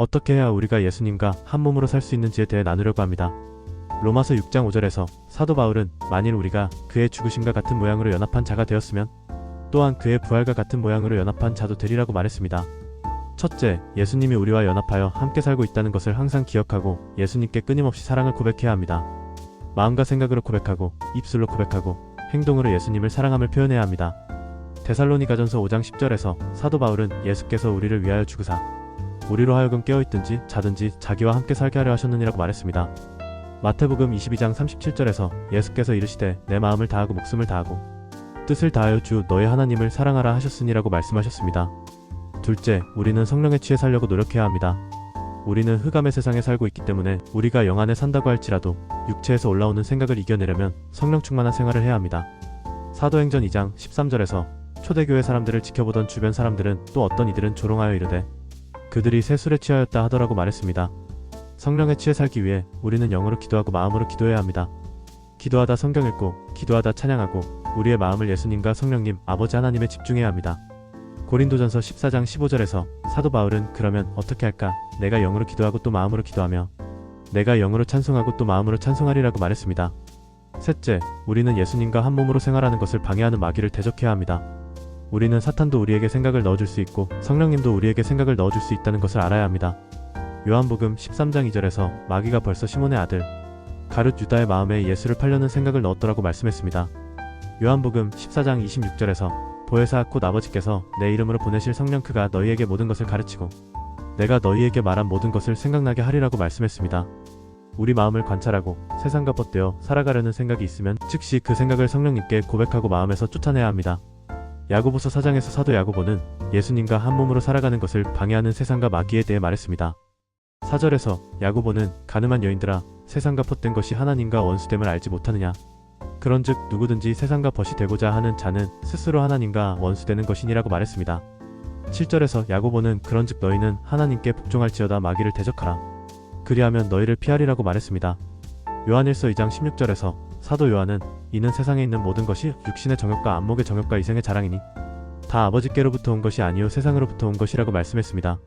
어떻게 해야 우리가 예수님과 한 몸으로 살 수 있는지에 대해 나누려고 합니다. 로마서 6장 5절에서 사도 바울은 만일 우리가 그의 죽으심과 같은 모양으로 연합한 자가 되었으면 또한 그의 부활과 같은 모양으로 연합한 자도 되리라고 말했습니다. 첫째, 예수님이 우리와 연합하여 함께 살고 있다는 것을 항상 기억하고 예수님께 끊임없이 사랑을 고백해야 합니다. 마음과 생각으로 고백하고 입술로 고백하고 행동으로 예수님을 사랑함을 표현해야 합니다. 데살로니가전서 5장 10절에서 사도 바울은 예수께서 우리를 위하여 죽으사 우리로 하여금 깨어있든지 자든지 자기와 함께 살게 하려 하셨느니라고 말했습니다. 마태복음 22장 37절에서 예수께서 이르시되 내 마음을 다하고 목숨을 다하고 뜻을 다하여 주 너의 하나님을 사랑하라 하셨으니라고 말씀하셨습니다. 둘째, 우리는 성령에 취해 살려고 노력해야 합니다. 우리는 흑암의 세상에 살고 있기 때문에 우리가 영 안에 산다고 할지라도 육체에서 올라오는 생각을 이겨내려면 성령 충만한 생활을 해야 합니다. 사도행전 2장 13절에서 초대교회 사람들을 지켜보던 주변 사람들은 또 어떤 이들은 조롱하여 이르되 그들이 새 술에 취하였다 하더라고 말했습니다. 성령에 취해 살기 위해 우리는 영으로 기도하고 마음으로 기도해야 합니다. 기도하다 성경 읽고 기도하다 찬양하고 우리의 마음을 예수님과 성령님 아버지 하나님에 집중해야 합니다. 고린도전서 14장 15절에서 사도 바울은 그러면 어떻게 할까? 내가 영으로 기도하고 또 마음으로 기도하며 내가 영으로 찬송하고 또 마음으로 찬송하리라고 말했습니다. 셋째, 우리는 예수님과 한 몸으로 생활하는 것을 방해하는 마귀를 대적해야 합니다. 우리는 사탄도 우리에게 생각을 넣어줄 수 있고 성령님도 우리에게 생각을 넣어줄 수 있다는 것을 알아야 합니다. 요한복음 13장 2절에서 마귀가 벌써 시몬의 아들 가룟 유다의 마음에 예수를 팔려는 생각을 넣었더라고 말씀했습니다. 요한복음 14장 26절에서 보혜사 곧 아버지께서 내 이름으로 보내실 성령 그가 너희에게 모든 것을 가르치고 내가 너희에게 말한 모든 것을 생각나게 하리라고 말씀했습니다. 우리 마음을 관찰하고 세상과 벗되어 살아가려는 생각이 있으면 즉시 그 생각을 성령님께 고백하고 마음에서 쫓아내야 합니다. 야고보서 4장에서 사도 야고보는 예수님과 한 몸으로 살아가는 것을 방해하는 세상과 마귀에 대해 말했습니다. 4절에서 야고보는 가늠한 여인들아 세상과 벗된 것이 하나님과 원수됨을 알지 못하느냐 그런즉 누구든지 세상과 벗이 되고자 하는 자는 스스로 하나님과 원수되는 것이니라고 말했습니다. 7절에서 야고보는 그런즉 너희는 하나님께 복종할지어다 마귀를 대적하라. 그리하면 너희를 피하리라고 말했습니다. 요한일서 2장 16절에서 사도 요한은 이는 세상에 있는 모든 것이 육신의 정욕과 안목의 정욕과 이생의 자랑이니 다 아버지께로부터 온 것이 아니요 세상으로부터 온 것이라고 말씀했습니다.